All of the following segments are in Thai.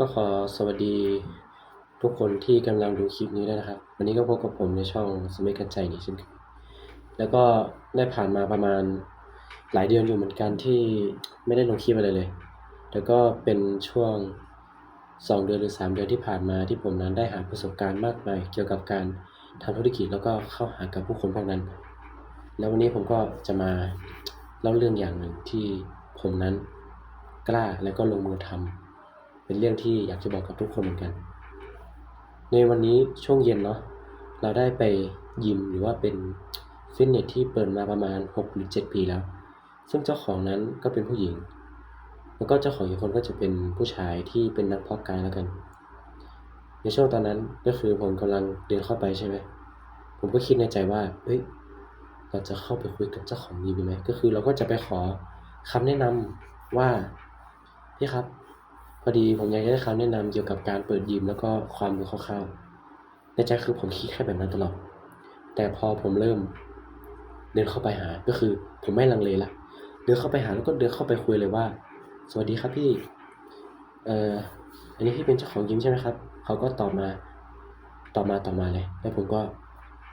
ก็ขอสวัสดีทุกคนที่กำลังดูคลิปนี้ด้วยนะครับ วันนี้ก็พบกับผมในช่องสมัยกันใจนี่เช่นเคยแล้วก็ได้ผ่านมาประมาณหลายเดือนอยู่เหมือนกันที่ไม่ได้ลงคลิปอะไรเลย แล้วก็เป็นช่วงสองเดือนหรือสามเดือนที่ผ่านมาที่ผมนั้นได้หาประสบการณ์มากมายเกี่ยวกับการทำธุรกิจแล้วก็เข้าหากับผู้คนพวกนั้น แล้ววันนี้ผมก็จะมาเล่าเรื่องอย่างหนึ่งที่ผมนั้นกล้าและก็ลงมือทำ เป็นเรื่องที่อยากจะบอกกับทุกคนเหมือนกัน ในวันนี้ช่วงเย็นเนาะเราได้ไปยิมหรือว่าเป็นฟิตเนสที่เปิดมาประมาณ6หรือ7ปีแล้ว ซึ่งเจ้าของนั้นก็เป็นผู้หญิง แล้วก็เจ้าของอีกคนก็จะเป็นผู้ชายที่เป็นนักเพาะกายแล้วกัน ในช่วงตอนนั้นก็คือผมกำลังเดินเข้าไปใช่ไหมผมก็คิดในใจว่าเฮ้ยเราจะเข้าไปคุยกับเจ้าของยิมไหมก็คือเราก็จะไปขอคำแนะนำว่าพี่ครับ พอดีผมอยากจะได้คำแนะนำเกี่ยวกับการเปิดยิมแล้วก็ความรู้คร่าวๆในใจคือผมคิดแค่แบบนั้นตลอด แต่พอผมเริ่มเดินเข้าไปหา ก็คือผมไม่ลังเลละ เดินเข้าไปหาแล้วก็เดินเข้าไปคุยเลยว่า สวัสดีครับพี่ เอ่อ อันนี้พี่เป็นเจ้าของยิมใช่ไหมครับ เขาก็ตอบมา ตอบมาตอบมาเลย แล้วผมก็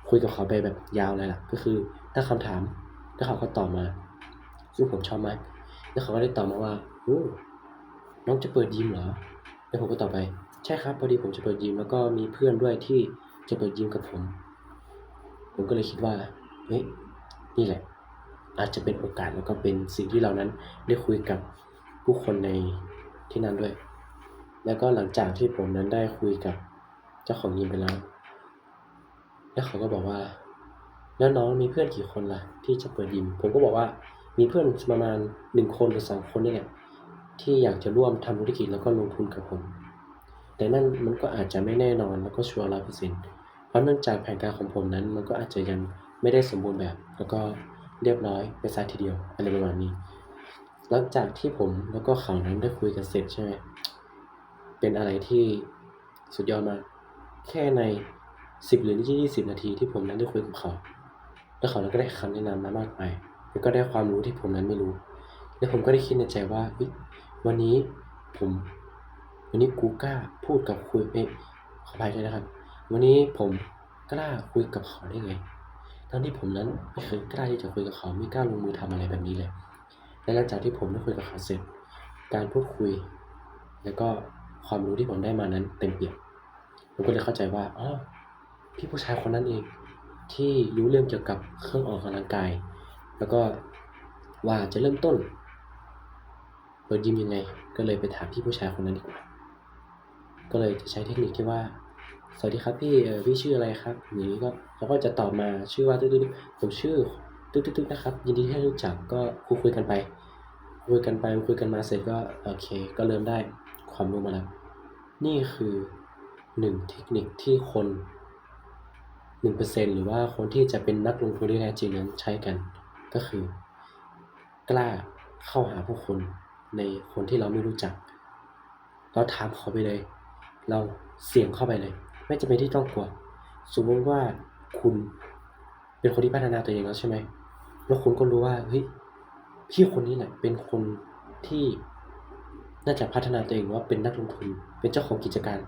คุยกับเขาไปแบบยาวเลยล่ะ ก็คือถ้าคำถาม แล้วเขาก็ตอบมาซึ่งผมชอบมาก แล้วเขาก็ได้ตอบมาว่าโอ้ น้องจะเปิดยิมเหรอแล้วผมก็ตอบไป ใช่ครับพอดีผมจะเปิดยิมแล้วก็มีเพื่อนด้วยที่จะเปิดยิมกับผม ผมก็เลยคิดว่าเฮ้ยนี่แหละ อาจจะเป็นโอกาสแล้วก็เป็นสิ่งที่เรานั้นได้คุยกับผู้คนในที่นั่นด้วย แล้วก็หลังจากที่ผมนั้นได้คุยกับเจ้าของยิมไปแล้ว แล้วเขาก็บอกว่า แล้วน้องมีเพื่อนกี่คนล่ะ ที่จะเปิดยิม ผมก็บอกว่ามีเพื่อนประมาณหนึ่งคนหรือสองคนนี่แหละ ที่อยากจะร่วมทำธุรกิจแล้วก็ลงทุนกับผม แต่นั่นมันก็อาจจะไม่แน่นอนแล้วก็ชัวร์ร้อยเปอร์เซ็นต์เพราะเนื่องจากแผนการของผมนั้น มันก็อาจจะยังไม่ได้สมบูรณ์แบบ แล้วก็เรียบร้อยไปซะทีเดียวอะไรประมาณนี้ หลังจากที่ผมแล้วก็เขานั้นได้คุยกันเสร็จใช่ไหมเป็นอะไรที่สุดยอดมาก แค่ในสิบหรือยี่สิบนาทีที่ผมนั้นได้คุยกับเขา แล้วเขานั้นก็ได้คำแนะนำมามากมายแล้วก็ได้ความรู้ที่ผมนั้นไม่รู้ แล้วผมก็ได้คิดในใจว่า วันนี้ผมวันนี้กูกล้าพูดกับคุยเอขออภัยด้วยนะครับ วันนี้ผมกล้าคุยกับเขาได้ไงทั้งที่ผมนั้นไม่เคยกล้าที่จะคุยกับเขาไม่กล้าลงมือทำอะไรแบบนี้เลยและหลังจากที่ผมได้คุยกับเขาเสร็จ การพูดคุย แล้วก็ความรู้ที่ผมได้มานั้นเต็มเปี่ยมผมก็เลยเข้าใจว่าอ๋อพี่ผู้ชายคนนั้นเอง ที่รู้เรื่องเกี่ยวกับเครื่องออกกำลังกาย แล้วก็ว่าจะเริ่มต้น เปิดยิมยังไง ก็เลยไปถามพี่ผู้ชายคนนั้นดีกว่า ก็เลยจะใช้เทคนิคที่ว่า สวัสดีครับพี่เออพี่ชื่ออะไรครับอย่างนี้ก็เขาก็จะตอบมาชื่อว่าตึ๊ดๆผมชื่อตึ๊ดๆนะครับ ยินดีที่ได้รู้จักก็คุยคุยกันไป คุยกันไปคุยกันมาเสร็จก็โอเค ก็เริ่มได้ความรู้มาแล้ว นี่คือหนึ่งเทคนิคที่คนหนึ่งเปอร์เซ็นหรือว่าคนที่จะเป็นนักลงทุนที่แท้จริงนั้นใช้กัน ก็คือ กล้าเข้าหาผู้คน ในคนที่เราไม่รู้จัก เราถามเขาไปเลย เราเสี่ยงเข้าไปเลย ไม่จำเป็นที่ต้องกลัว สมมติว่าคุณเป็นคนที่พัฒนาตัวเองแล้วใช่ไหม แล้วคุณก็รู้ว่าเฮ้ยพี่คนนี้แหละเป็นคนที่น่าจะพัฒนาตัวเองว่าเป็นนักลงทุน เป็นเจ้าของกิจการ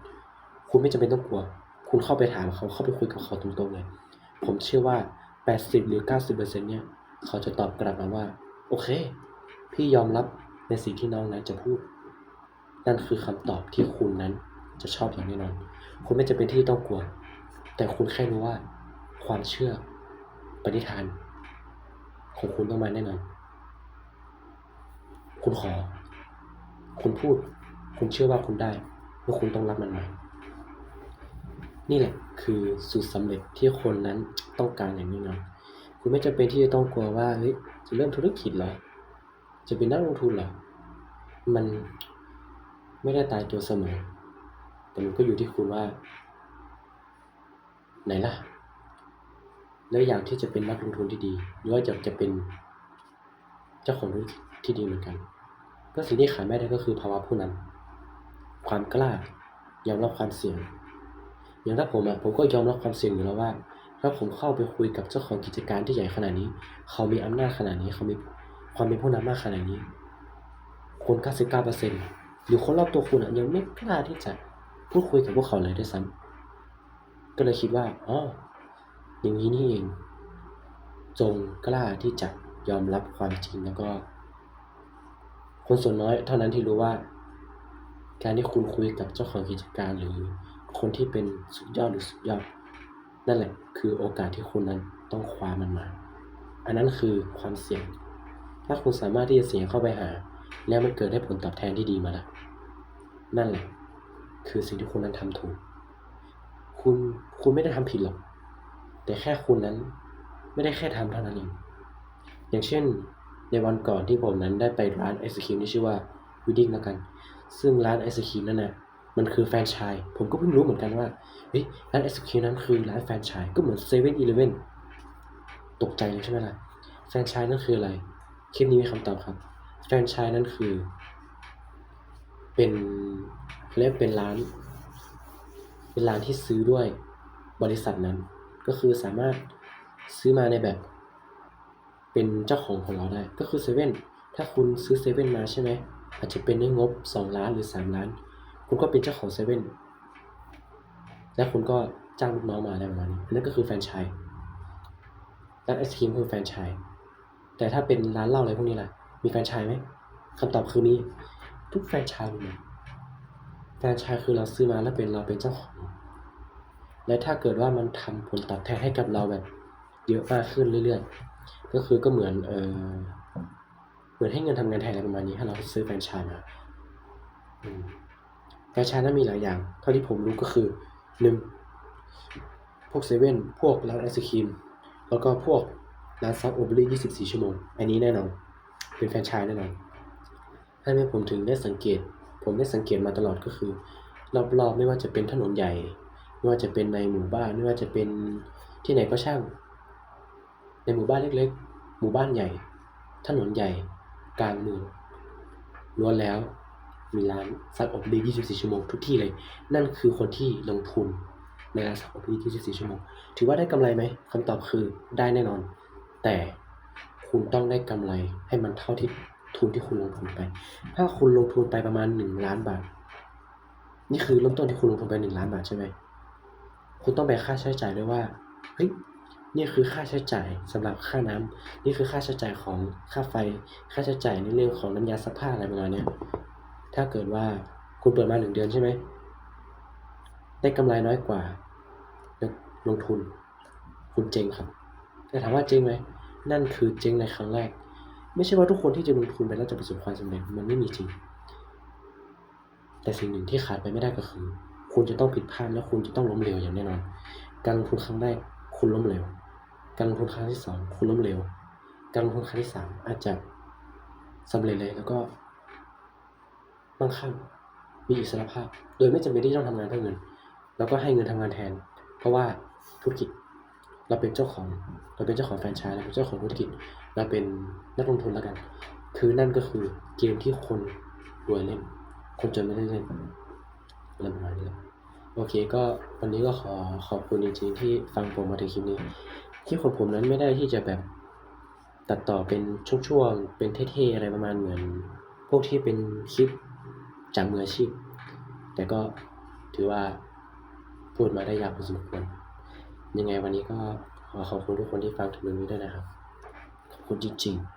คุณไม่จำเป็นต้องกลัว คุณเข้าไปถามเขาเข้าไปคุยกับเขาตรงๆเลย ผมเชื่อว่า 80 หรือ 90%เนี่ย เขาจะตอบกลับมาว่า โอเค พี่ยอมรับ ในสิ่งที่น้องนั้นจะพูด นั่นคือคำตอบที่คุณนั้นจะชอบอย่างแน่นอน คุณไม่จำเป็นที่ต้องกลัว แต่คุณแค่รู้ว่า ความเชื่อปณิธาน ของคุณต้องมาแน่นอน คุณขอ คุณพูด คุณเชื่อว่าคุณได้แล้วคุณต้องรับมันมา นี่แหละคือสูตรสำเร็จที่คนนั้นต้องการอย่างแน่นอนคุณไม่จำเป็นที่จะต้องกลัวว่าเฮ้ยจะเริ่มธุรกิจเหรอ จะเป็นนักลงทุนเหรอมันไม่ได้ตายตัวเสมอ แต่มันก็อยู่ที่คุณว่า ไหนล่ะ แล้วอยากที่จะเป็นนักลงทุนที่ดี หรือว่าอยากจะเป็นเจ้าของธุรกิจที่ดีเหมือนกัน ก็สิ่งที่ขาดไม่ได้ก็คือภาวะผู้นำความกล้ายอมรับความเสี่ยง อย่างถ้าผมอะผมก็ยอมรับความเสี่ยงอยู่แล้วว่าถ้าผมเข้าไปคุยกับเจ้าของกิจการที่ใหญ่ขนาดนี้ เขามีอำนาจขนาดนี้เขามี ความเป็นผู้นำมากขนาดนี้ คน 99%หรือคนรอบตัวคุณอะยังไม่กล้าที่จะพูดคุยกับพวกเขาเลยด้วยซ้ำก็เลยคิดว่า อ๋อ อย่างนี้นี่เอง จงกล้าที่จะยอมรับความจริงแล้วก็ คนส่วนน้อยเท่านั้นที่รู้ว่า การที่คุณคุยกับเจ้าของกิจการหรือคนที่เป็นสุดยอดหรือสุดยอด นั่นแหละ คือโอกาสที่คุณนั้นต้องคว้ามันมา อันนั้นคือความเสี่ยง ถ้าคุณสามารถที่จะเสี่ยงเข้าไปหา แล้วมันเกิดได้ผลตอบแทนที่ดีมาแล้วนั่นแหละ คือสิ่งที่คุณนั้นทำถูก คุณคุณไม่ได้ทำผิดหรอก แต่แค่คุณนั้นไม่ได้แค่ทำเท่านั้นเองอย่างเช่น ในวันก่อนที่ผมนั้นได้ไปร้านไอศครีมที่ชื่อว่าวิดดิ้งแล้วกัน ซึ่งร้านไอศครีมนั่นน่ะมันคือแฟรนไชส์ผมก็เพิ่งรู้เหมือนกันว่าเฮ้ยร้านไอศครีมนั้นคือร้านแฟรนไชส์ก็เหมือนเซเว่นอีเลฟเว่นตกใจเลยใช่ไหมล่ะแฟรนไชส์นั่นคืออะไร คลิปนี้มีคำตอบครับ แฟรนไชส์นั่นคือ เป็นเรียกเป็นร้าน เป็นร้านที่ซื้อด้วยบริษัทนั้น ก็คือสามารถซื้อมาในแบบ เป็นเจ้าของของเราได้ ก็คือเซเว่นถ้าคุณซื้อเซเว่นมาใช่ไหมอาจจะเป็นด้วยงบ 2 ล้านหรือ 3 ล้าน คุณก็เป็นเจ้าของเซเว่นและคุณก็จ้างลูกน้องมาได้ประมาณนี้นนั้นก็คือแฟรนไชส์ร้านไอศครีมคือแฟรนไชส์ แต่ถ้าเป็นร้านเหล้าอะไรพวกนี้ล่ะ มีแฟรนไชส์ไหมคำตอบคือมีทุกแฟรนไชส์มีแฟรนไชส์คือเราซื้อมาแล้วเป็นเราเป็นเจ้าของ และถ้าเกิดว่ามันทำผลตอบแทนให้กับเราแบบ เยอะมากขึ้นเรื่อยๆ ก็คือก็เหมือนเออเหมือนให้เงินทำงานแทนอะไรประมาณนี้ถ้าเราซื้อแฟรนไชส์มาแฟรนไชส์นั้นมีหลายอย่าง เท่าที่ผมรู้ก็คือหนึ่งพวกเซเว่นพวกร้านไอศครีมแล้วก็พวก ร้านซับโอเบอรี่ 24 ชั่วโมง อันนี้แน่นอน เป็นแฟรนไชส์แน่นอนให้แม่ผมถึงได้สังเกต ผมได้สังเกตมาตลอดก็คือ รอบๆ ไม่ว่าจะเป็นถนนใหญ่ ไม่ว่าจะเป็นในหมู่บ้าน ไม่ว่าจะเป็นที่ไหนก็ช่าง ในหมู่บ้านเล็กๆ หมู่บ้านใหญ่ ถนนใหญ่ กลางเมืองล้วนแล้วมีร้านซักอบรี24 ชั่วโมงทุกที่เลย นั่นคือคนที่ลงทุนในร้านซักอบรี24 ชั่วโมง ถือว่าได้กำไรไหมคำตอบคือได้แน่นอน แต่คุณต้องได้กำไรให้มันเท่าที่ทุนที่คุณลงทุนไป ถ้าคุณลงทุนไปประมาณ1ล้านบาท นี่คือเริ่มต้นที่คุณลงทุนไป1ล้านบาทใช่ไหมคุณต้องแบกค่าใช้จ่ายด้วยว่าเฮ้ยนี่คือค่าใช้จ่ายสำหรับค่าน้ำนี่คือค่าใช้จ่ายของค่าไฟ ค่าใช้จ่ายในเรื่องของน้ำยาซักผ้าอะไรประมาณนี้ถ้าเกิดว่าคุณเปิดมาหนึ่งเดือนใช่ไหมได้กำไรน้อยกว่าลงทุน คุณเจงครับแต่ถามว่าเจงไหม นั่นคือเจ๊งในครั้งแรก ไม่ใช่ว่าทุกคนที่จะลงทุนไปแล้วจะประสบความสำเร็จมันไม่มีจริง แต่สิ่งหนึ่งที่ขาดไปไม่ได้ก็คือ คุณจะต้องผิดพลาดและคุณจะต้องล้มเหลวอย่างแน่นอน การลงทุนครั้งแรกคุณล้มเหลว การลงทุนครั้งที่สองคุณล้มเหลว การลงทุนครั้งที่สามอาจจะสำเร็จเลยแล้วก็มั่งคั่งมีอิสรภาพ โดยไม่จำเป็นที่ต้องทำงานเพื่อเงิน แล้วก็ให้เงินทำงานแทน เพราะว่าธุรกิจ เราเป็นเจ้าของเราเป็นเจ้าของแฟรนไชส์เราเป็นเจ้าของธุรกิจเราเป็นนักลงทุนแล้วกัน คือนั่นก็คือเกมที่คนรวยเล่น คนจนไม่ได้เล่นอะไรประมาณนี้แหละโอเคก็วันนี้ก็ขอขอบคุณจริงๆที่ฟังผมมาถึงคลิปนี้คลิปของผมนั้นไม่ได้ที่จะแบบตัดต่อเป็นช่วงๆเป็นเท่ๆอะไรประมาณเหมือน พวกที่เป็นคลิปจากมืออาชีพ แต่ก็ถือว่าพูดมาได้ยาวพอสมควร ยังไงวันนี้ก็ขอขอบคุณทุกคนที่ฟังถึงตรงนี้ด้วยนะครับ ขอบคุณจริงๆ